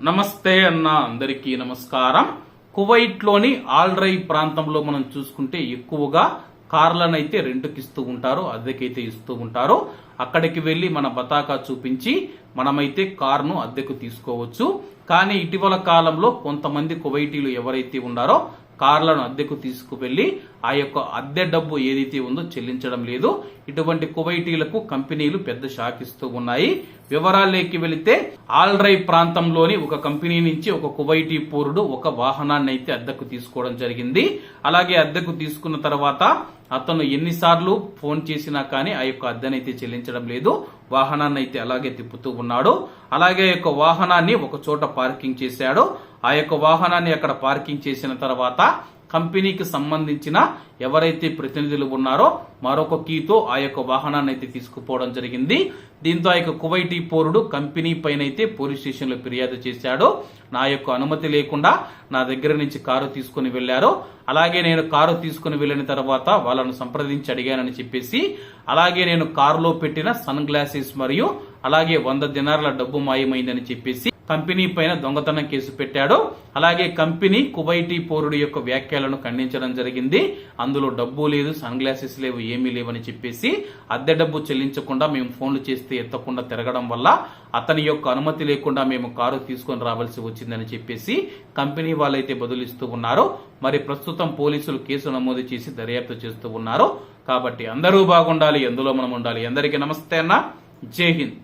నమస్తే అన్న అందరికీ నమస్కారం. కువైట్లోని ఆల్రై ప్రాంతంలో మనం చూసుకుంటే ఎక్కువగా కార్లను అయితే రెంట్కి ఇస్తూ ఉంటారు అద్దెకైతే ఇస్తూ ఉంటారు. అక్కడికి వెళ్ళి మన బతాకా చూపించి మనమైతే కార్ను అద్దెకు తీసుకోవచ్చు. కానీ ఇటీవల కాలంలో కొంతమంది కువైటీలు ఎవరైతే ఉన్నారో కార్లను అద్దెకు తీసుకువెళ్ళి ఆ యొక్క అద్దె డబ్బు ఏదైతే ఉందో చెల్లించడం లేదు. ఇటువంటి కువైటీలకు కంపెనీలు పెద్ద షాక్ ఇస్తూ ఉన్నాయి. వివరాల్లోకి వెళితే ఆల్రై ప్రాంతంలోని ఒక కంపెనీ నుంచి ఒక కువైటీ పౌరుడు ఒక వాహనాన్ని అయితే అద్దెకు తీసుకోవడం జరిగింది. అలాగే అద్దెకు తీసుకున్న తర్వాత అతను ఎన్నిసార్లు ఫోన్ చేసినా కానీ ఆ యొక్క అద్దెనైతే చెల్లించడం లేదు. వాహనాన్ని అయితే అలాగే తిప్పుతూ ఉన్నాడు. అలాగే ఆ యొక్క వాహనాన్ని ఒక చోట పార్కింగ్ చేశాడు. ఆ యొక్క వాహనాన్ని అక్కడ పార్కింగ్ చేసిన తర్వాత కంపెనీకి సంబంధించిన ఎవరైతే ప్రతినిధులు ఉన్నారో మరొక కీతో ఆ యొక్క వాహనాన్ని అయితే తీసుకుపోవడం జరిగింది. దీంతో ఆ యొక్క కువైటీ పౌరుడు కంపెనీ పైన అయితే పోలీస్ స్టేషన్లో ఫిర్యాదు చేశాడు. నా యొక్క అనుమతి లేకుండా నా దగ్గర నుంచి కారు తీసుకుని వెళ్ళారు అలాగే నేను కారు తీసుకుని వెళ్ళిన తర్వాత వాళ్ళను సంప్రదించి అడిగానని చెప్పేసి అలాగే నేను కారులో పెట్టిన సన్ గ్లాసెస్ మరియు అలాగే వంద దినార్ల డబ్బు మాయమైందని చెప్పేసి కంపెనీ పైన దొంగతనం కేసు పెట్టాడు. అలాగే కంపెనీ కువైటీ పౌరుడు యొక్క వ్యాఖ్యలను ఖండించడం జరిగింది. అందులో డబ్బు లేదు సన్ గ్లాసెస్ లేవు ఏమీ లేవని చెప్పేసి అద్దె డబ్బు చెల్లించకుండా మేము ఫోన్లు చేస్తే ఎత్తకుండా తిరగడం వల్ల అతని యొక్క అనుమతి లేకుండా మేము కారు తీసుకొని రావాల్సి వచ్చిందని చెప్పేసి కంపెనీ వాళ్ళైతే బదులిస్తూ ఉన్నారు. మరి ప్రస్తుతం పోలీసులు కేసు నమోదు చేసి దర్యాప్తు చేస్తూ ఉన్నారు. కాబట్టి అందరూ బాగుండాలి ఎందులో మనం ఉండాలి. అందరికీ నమస్తే అన్న. జై హింద్.